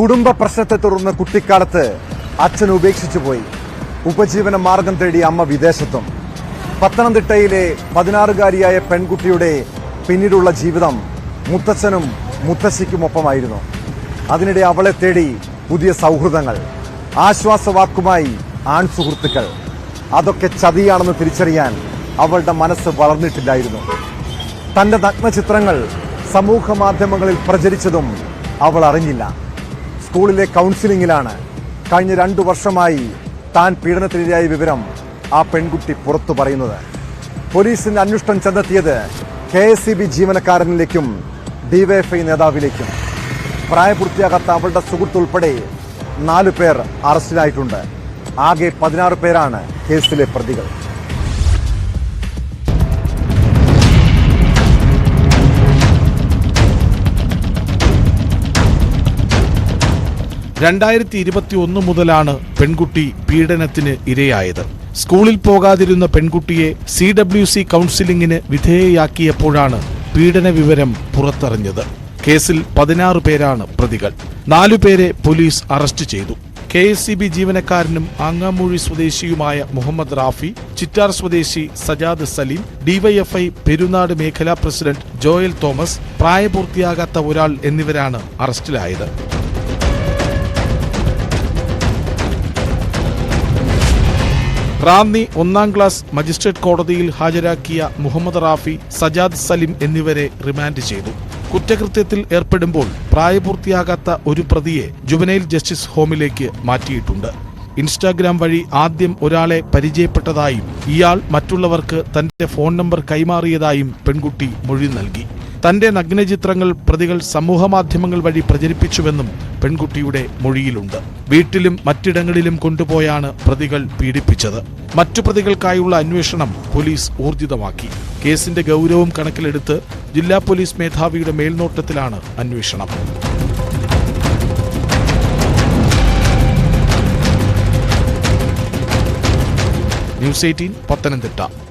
കുടുംബ പ്രശ്നത്തെ തുടർന്ന് കുട്ടിക്കാലത്ത് അച്ഛൻ ഉപേക്ഷിച്ചു പോയി. ഉപജീവന മാർഗം തേടി അമ്മ വിദേശത്തും. പത്തനംതിട്ടയിലെ പതിനാറുകാരിയായ പെൺകുട്ടിയുടെ പിന്നീടുള്ള ജീവിതം മുത്തച്ഛനും മുത്തശ്ശിക്കുമൊപ്പമായിരുന്നു. അതിനിടെ അവളെ തേടി പുതിയ സൗഹൃദങ്ങൾ ആശ്വാസവാക്കുമായി ആൺസുഹൃത്തുക്കൾ. അതൊക്കെ ചതിയാണെന്ന് തിരിച്ചറിയാൻ അവളുടെ മനസ്സ് വളർന്നിട്ടില്ലായിരുന്നു. തന്റെ നഗ്നചിത്രങ്ങൾ സമൂഹ മാധ്യമങ്ങളിൽ പ്രചരിച്ചതും അവൾ അറിഞ്ഞില്ല. സ്കൂളിലെ കൗൺസിലിംഗിലാണ് കഴിഞ്ഞ രണ്ടു വർഷമായി താൻ പീഡനത്തിനിരയായ വിവരം ആ പെൺകുട്ടി പുറത്തു പറയുന്നത്. പോലീസിന്റെ അന്വേഷണം ചെന്നെത്തിയത് കെ എസ് സി ബി ജീവനക്കാരനിലേക്കും ഡിവൈഎഫ്ഐ നേതാവിലേക്കും. പ്രായപൂർത്തിയാകാത്ത അവളുടെ സുഹൃത്തുൾപ്പെടെ നാലു പേർ അറസ്റ്റിലായിട്ടുണ്ട്. ആകെ പതിനാറ് പേരാണ് കേസിലെ പ്രതികൾ. രണ്ടായിരത്തി ഇരുപത്തി ഒന്ന് മുതലാണ് പെൺകുട്ടി പീഡനത്തിന് ഇരയായത്. സ്കൂളിൽ പോകാതിരുന്ന പെൺകുട്ടിയെ സി ഡബ്ല്യു സി കൗൺസിലിംഗിന് വിധേയയാക്കിയപ്പോഴാണ് പീഡന വിവരം പുറത്തറിഞ്ഞത്. കേസിൽ പതിനാറ് പേരാണ് പ്രതികൾ. നാലുപേരെ പോലീസ് അറസ്റ്റ് ചെയ്തു. കെ എസ് സി ബി ജീവനക്കാരനും ആങ്ങാമൂഴി സ്വദേശിയുമായ മുഹമ്മദ് റാഫി ചിറ്റാർ സ്വദേശി സജാദ് സലീം ഡിവൈഎഫ്ഐ പെരുന്നാട് മേഖലാ പ്രസിഡന്റ് ജോയൽ തോമസ് പ്രായപൂർത്തിയാകാത്ത ഒരാൾ എന്നിവരാണ് അറസ്റ്റിലായത്. റാന്നി ഒന്നാം ക്ലാസ് മജിസ്ട്രേറ്റ് കോടതിയിൽ ഹാജരാക്കിയ മുഹമ്മദ് റാഫി സജാദ് സലിം എന്നിവരെ റിമാൻഡ് ചെയ്തു. കുറ്റകൃത്യത്തിൽ ഏർപ്പെടുമ്പോൾ പ്രായപൂർത്തിയാകാത്ത ഒരു പ്രതിയെ ജുബനൈൽ ജസ്റ്റിസ് ഹോമിലേക്ക് മാറ്റിയിട്ടുണ്ട്. ഇൻസ്റ്റാഗ്രാം വഴി ആദ്യം ഒരാളെ പരിചയപ്പെട്ടതായും ഇയാൾ മറ്റുള്ളവർക്ക് തന്റെ ഫോൺ നമ്പർ കൈമാറിയതായും പെൺകുട്ടി മൊഴി നൽകി. തന്റെ നഗ്നചിത്രങ്ങൾ പ്രതികൾ സമൂഹമാധ്യമങ്ങൾ വഴി പ്രചരിപ്പിച്ചുവെന്നും പെൺകുട്ടിയുടെ മൊഴിയിലുണ്ട്. വീട്ടിലും മറ്റിടങ്ങളിലും കൊണ്ടുപോയാണ് പ്രതികൾ പീഡിപ്പിച്ചത്. മറ്റു പ്രതികൾക്കായുള്ള അന്വേഷണം പോലീസ് ഊർജിതമാക്കി. കേസിന്റെ ഗൗരവം കണക്കിലെടുത്ത് ജില്ലാ പോലീസ് മേധാവിയുടെ മേൽനോട്ടത്തിലാണ് അന്വേഷണം. News eighteen Pathanamthitta.